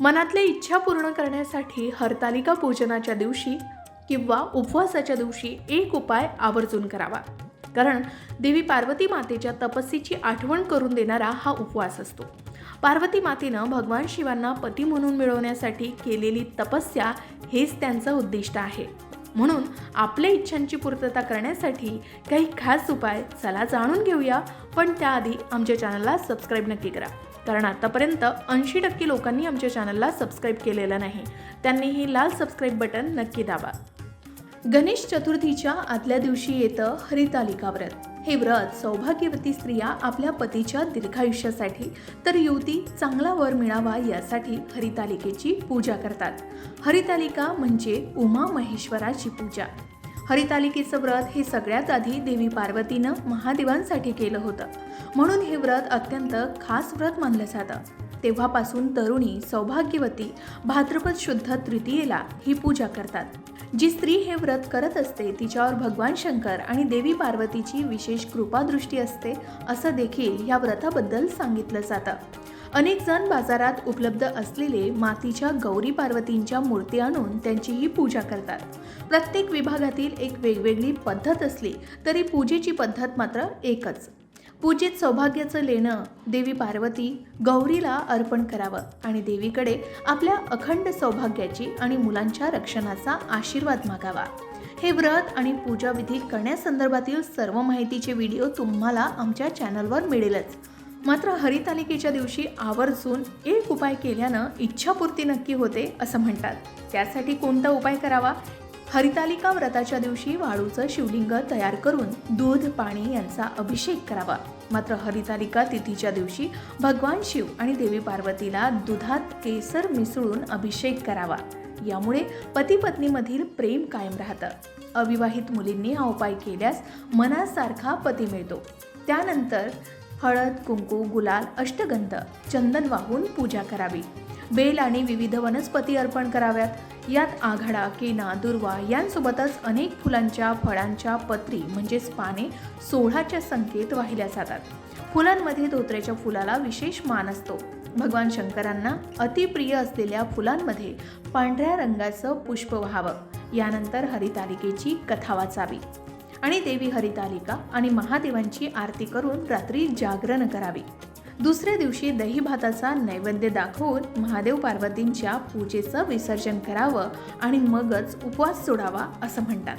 मनातल्या इच्छा पूर्ण करण्यासाठी हरतालिका पूजनाच्या दिवशी किंवा उपवासाच्या दिवशी एक उपाय आवर्जून करावा. कारण देवी पार्वती मातेच्या तपस्सीची आठवण करून देणारा हा उपवास असतो. पार्वती मातेनं भगवान शिवांना पती म्हणून मिळवण्यासाठी केलेली तपस्या हेच त्यांचं उद्दिष्ट आहे. म्हणून आपल्या इच्छांची पूर्तता करण्यासाठी काही खास उपाय चला जाणून घेऊया. पण त्याआधी आमच्या चॅनलला सबस्क्राईब नक्की करा. कारण आतापर्यंत ऐंशी टक्के लोकांनी आमच्या चॅनलला सबस्क्राईब केलेलं नाही. त्यांनी ही लाल सबस्क्राईब बटन नक्की दाबा. गणेश चतुर्थीच्या आदल्या दिवशी येतं हरितालिका व्रत. हे व्रत सौभाग्यवती स्त्रिया आपल्या पतीच्या दीर्घायुष्यासाठी तर युवती चांगला वर मिळावा यासाठी हरितालिकेची पूजा करतात. हरितालिका म्हणजे उमा महेश्वराची पूजा. हरितालिकेचं व्रत हे सगळ्यात आधी देवी पार्वतीनं महादेवांसाठी केलं होतं. म्हणून हे व्रत अत्यंत खास व्रत मानलं जातं. तेव्हापासून तरुणी सौभाग्यवती भाद्रपद शुद्ध तृतीयेला ही पूजा करतात. जी स्त्री हे व्रत करत असते तिच्यावर भगवान शंकर आणि देवी पार्वतीची विशेष कृपादृष्टी असते असं देखील या व्रताबद्दल सांगितलं जातं. अनेक जण बाजारात उपलब्ध असलेले मातीच्या गौरी पार्वतींच्या मूर्ती आणून त्यांचीही पूजा करतात. प्रत्येक विभागातील एक वेगवेगळी पद्धत असली तरी पूजेची पद्धत मात्र एकच. पूजेत सौभाग्याचं लेणं देवी पार्वती गौरीला अर्पण करावं आणि देवीकडे आपल्या अखंड सौभाग्याची आणि मुलांच्या रक्षणाचा आशीर्वाद मागावा. हे व्रत आणि पूजाविधी करण्यासंदर्भातील सर्व माहितीचे व्हिडिओ तुम्हाला आमच्या चॅनलवर मिळेलच. मात्र हरितालिकेच्या दिवशी आवर्जून एक उपाय केल्यानं इच्छापूर्ती नक्की होते असं म्हणतात. त्यासाठी कोणता उपाय करावा? हरितालिका व्रताच्या दिवशी वाळूचं शिवलिंग तयार करून दूध पाणी यांचा अभिषेक करावा. मात्र हरितालिका तिथीच्या दिवशी भगवान शिव आणि देवी पार्वतीला दुधात केसर मिसळून अभिषेक करावा. यामुळे पती पत्नीमधील प्रेम कायम राहतं. अविवाहित मुलींनी हा उपाय केल्यास मनासारखा पती मिळतो. त्यानंतर हळद कुंकू गुलाल अष्टगंध चंदन वाहून पूजा करावी. बेल आणि विविध वनस्पती अर्पण कराव्यात. यात आघाडा केना दुर्वा यांसोबतच अनेक फुलांच्या फळांच्या पत्री म्हणजेच पाने सोळाच्या संकेत वाहिल्या जातात. फुलांमध्ये धोत्र्याच्या फुलाला विशेष मान असतो. भगवान शंकरांना अतिप्रिय असलेल्या फुलांमध्ये पांढऱ्या रंगाचं पुष्प व्हावं. यानंतर हरितालिकेची कथा वाचावी. आणि देवी हरितालिका आणि महादेवांची आरती करून रात्री जागरण करावी. दुसऱ्या दिवशी दही भाताचा नैवेद्य दाखवून महादेव पार्वतींच्या पूजेचं विसर्जन करावं आणि मगच उपवास सोडावा असं म्हणतात.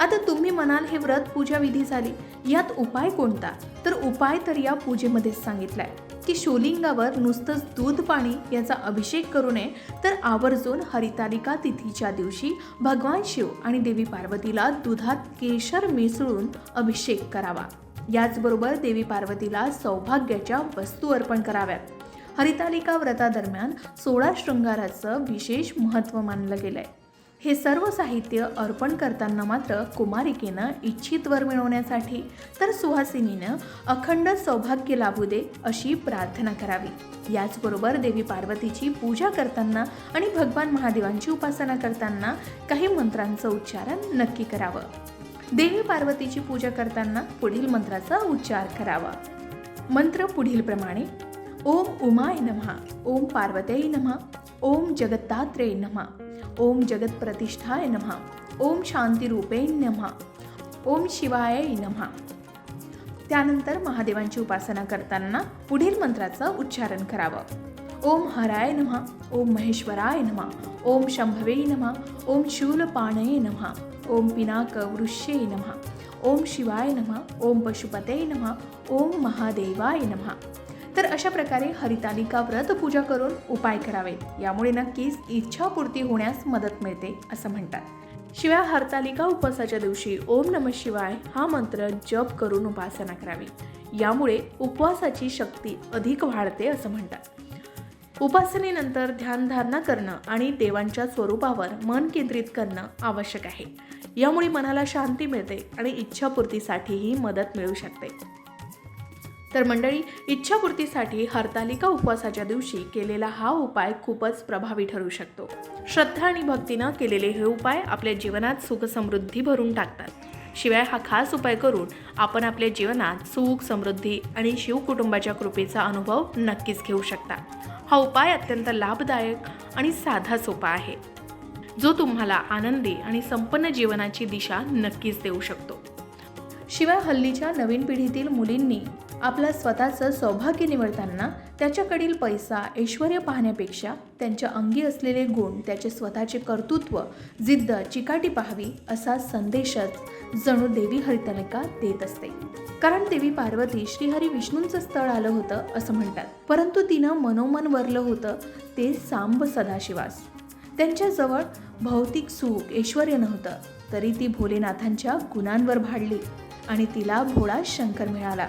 आता तुम्ही म्हणाल हे व्रत पूजा विधी झाली. यात उपाय कोणता? तर उपाय तर या पूजेमध्येच सांगितलाय. की शिवलिंगावर नुसतंच दूध पाणी याचा अभिषेक करू नये तर आवर्जून हरितालिका तिथीच्या दिवशी भगवान शिव आणि देवी पार्वतीला दुधात केशर मिसळून अभिषेक करावा. याचबरोबर देवी पार्वतीला सौभाग्याच्या वस्तू अर्पण कराव्यात. हरितालिका व्रतादरम्यान सोळा शृंगाराचं विशेष महत्त्व मानलं गेलंय. हे सर्व साहित्य अर्पण करताना मात्र कुमारिकेनं इच्छित वर मिळवण्यासाठी तर सुहासिनीनं अखंड सौभाग्य लाभू दे अशी प्रार्थना करावी. याचबरोबर देवी पार्वतीची पूजा करताना आणि भगवान महादेवांची उपासना करताना काही मंत्रांचं उच्चारण नक्की करावं. देवी पार्वतीची पूजा करताना पुढील मंत्राचा उच्चार करावा. मंत्र पुढील प्रमाणे ओम उमाय नमः ओम पार्वत्यै नमः ओम जगत्तात्रेय नमः. ओम जगत प्रतिष्ठाय नमः। ओम शांतिरूपे नमः। ओम शिवाय नमः। त्यानंतर महादेवांची उपासना करताना पुढील मंत्राचं उच्चारण करावं. ओम हराय नमः। ओम महेश्वराय नमः। ओम शंभवे नमः। ओम शूलपाणये नमः। ओम पिनाक वृष्ये नमः। ओम शिवाय नमः। ओम पशुपते नमः। ओम महादेवाय नमः। तर अशा प्रकारे हरितालिका व्रत पूजा करून उपाय करावेत यामुळे नक्कीच इच्छापूर्ती होण्यास मदत मिळते असं म्हणतात. शिवाय हरतालिका उपवासाच्या दिवशी ओम नम शिवाय हा मंत्र जप करून उपासना करावी. यामुळे उपवासाची शक्ती अधिक वाढते असं म्हणतात. उपासनेनंतर ध्यानधारणा करणं आणि देवांच्या स्वरूपावर मन केंद्रित करणं आवश्यक आहे. यामुळे मनाला शांती मिळते आणि इच्छापूर्तीसाठीही मदत मिळू शकते. तर मंडळी इच्छापूर्तीसाठी हरतालिका उपवासाच्या दिवशी केलेला हा उपाय खूपच प्रभावी ठरू शकतो. श्रद्धा आणि भक्तीनं केलेले हे उपाय आपल्या जीवनात सुख समृद्धी भरून टाकतात. शिवाय हा खास उपाय करून आपण आपल्या जीवनात सुख समृद्धी आणि शिवकुटुंबाच्या कृपेचा अनुभव नक्कीच घेऊ शकता. हा उपाय अत्यंत लाभदायक आणि साधा सोपा आहे. जो तुम्हाला आनंदी आणि संपन्न जीवनाची दिशा नक्कीच देऊ शकतो. शिवाय हल्लीच्या नवीन पिढीतील मुलींनी आपला स्वतःचं सौभाग्य निवडताना त्याच्याकडील पैसा ऐश्वर पाहण्यापेक्षा त्यांच्या अंगी असलेले गुण त्याचे स्वतःचे कर्तृत्व जिद्द चिकाटी पाहावी असा संदेशच जणू देवी हरितालिका देत असते. कारण देवी पार्वती श्रीहरी विष्णूंचं स्थळ आलं होतं असं म्हणतात. परंतु तिनं मनोमन वरलं होतं ते सांब सदाशिवास. त्यांच्याजवळ भौतिक सुख ऐश्वर नव्हतं. तरी ती भोलेनाथांच्या गुणांवर भाडली आणि तिला भोळा शंकर मिळाला.